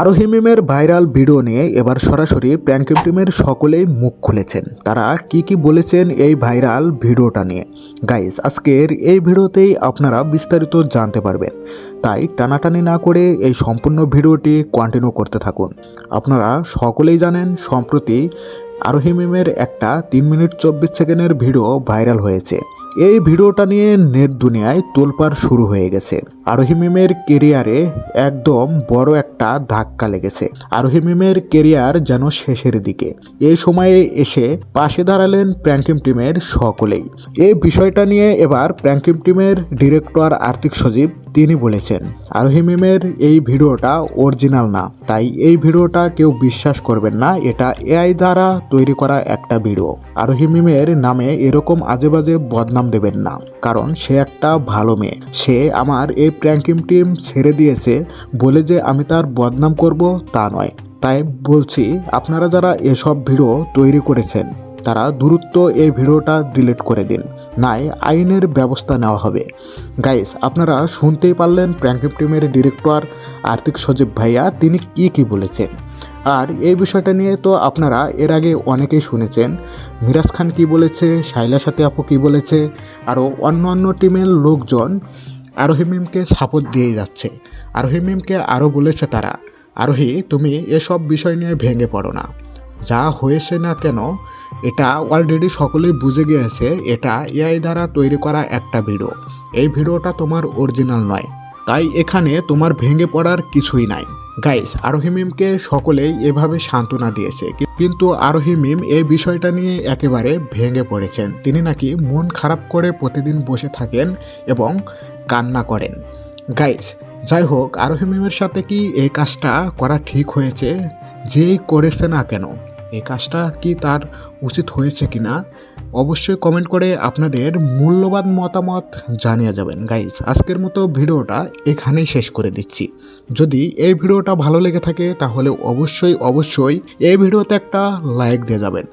আরোহী মিমের viral video নিয়ে এবার সরাসরি প্র্যাঙ্কিম টিমের সকলেই মুখ খুলেছেন। তারা কি কি বলেছেন এই ভাইরাল ভিডিওটা নিয়ে? গাইস, আজকের এই ভিডিওতেই আপনারা বিস্তারিত জানতে পারবেন। তাই টানাটানি না করে এই সম্পূর্ণ ভিডিওটি কন্টিনিউ করতে থাকুন। আপনারা সকলেই জানেন, সম্প্রতি আরোহী মিমের একটা তিন মিনিট চব্বিশ সেকেন্ডের ভিডিও ভাইরাল হয়েছে। এই ভিডিওটা নিয়ে নেট দুনিয়ায় তোলপাড় শুরু হয়ে গেছে। আরোহী মিমের কেরিয়ারে একদম বড় একটা ধাক্কা লেগেছে। আরোহী মিমের কেরিয়ার যেন শেষের দিকে। এই সময়ে এসে পাশে দাঁড়ালেন প্র্যাঙ্কিম টিমের সকলেই। এই বিষয়টা নিয়ে এবার প্র্যাঙ্কিম টিমের ডিরেক্টর আর্থিক সচিব তিনি বলেছেন আরোহী মিমের এই ভিডিওটা অরিজিনাল না। তাই এই ভিডিওটা কেউ বিশ্বাস করবেন না। এটা এআই দ্বারা তৈরি করা একটা ভিডিও। আরোহী মিমের নামে এরকম আজে বাজে বদনাম দেবেন না। কারণ সে একটা ভালো মেয়ে। সে আমার এই প্র্যাঙ্কিম টিম ছেড়ে দিয়েছে, বলে যে আমি তার বদনাম করব তা নয়। তাই বলছি, আপনারা যারা এসব ভিডিও তৈরি করেছেন, তারা দ্রুত এই ভিডিওটা ডিলিট করে দিন। নাই, আইনের ব্যবস্থা নেওয়া হবে। গাইস, আপনারা শুনতেই পারলেন প্র্যাঙ্কিম টিমের ডিরেক্টর আর্থিক সজীব ভাইয়া তিনি কি কি বলেছেন। আর এই বিষয়টা নিয়ে তো আপনারা এর আগে অনেকেই শুনেছেন। মিরাজ খান কি বলেছে, শাইলা সাথী আপু কি বলেছে, আরও অন্য অন্য টিমের লোকজন আরোহী মিমকে সাপোর্ট দিয়ে যাচ্ছে। আরোহী মিমকে আরও বলেছে তারা, আরোহী, তুমি এসব বিষয় নিয়ে ভেঙে পড়ো না। যা হয়েছে না কেন, এটা অলরেডি সকলেই বুঝে গিয়েছে, এটা এআই দ্বারা তৈরি করা একটা ভিডিও। এই ভিডিওটা তোমার অরিজিনাল নয়। তাই এখানে তোমার ভেঙে পড়ার কিছুই নাই। গাইস আরোহী মিমকে সকলেই এভাবে সান্ত্বনা দিয়েছে, কিন্তু আরোহী মিম এই বিষয়টা নিয়ে একেবারে ভেঙে পড়েছেন। তিনি নাকি মন খারাপ করে প্রতিদিন বসে থাকেন এবং কান্না করেন। গাইস, যাই হোক, আরোহী মিমের সাথে কি এই কাজটা করা ঠিক হয়েছে? যেই করেছে না কেন? এই কাজটা কি তার উচিত হয়েছে কি না অবশ্যই কমেন্ট করে আপনাদের মূল্যবান মতামত জানিয়ে যাবেন। গাইস, আজকের মতো ভিডিওটা এখানেই শেষ করে দিচ্ছি। যদি এই ভিডিওটা ভালো লেগে থাকে, তাহলে অবশ্যই অবশ্যই এই ভিডিওতে একটা লাইক দিয়ে যাবেন।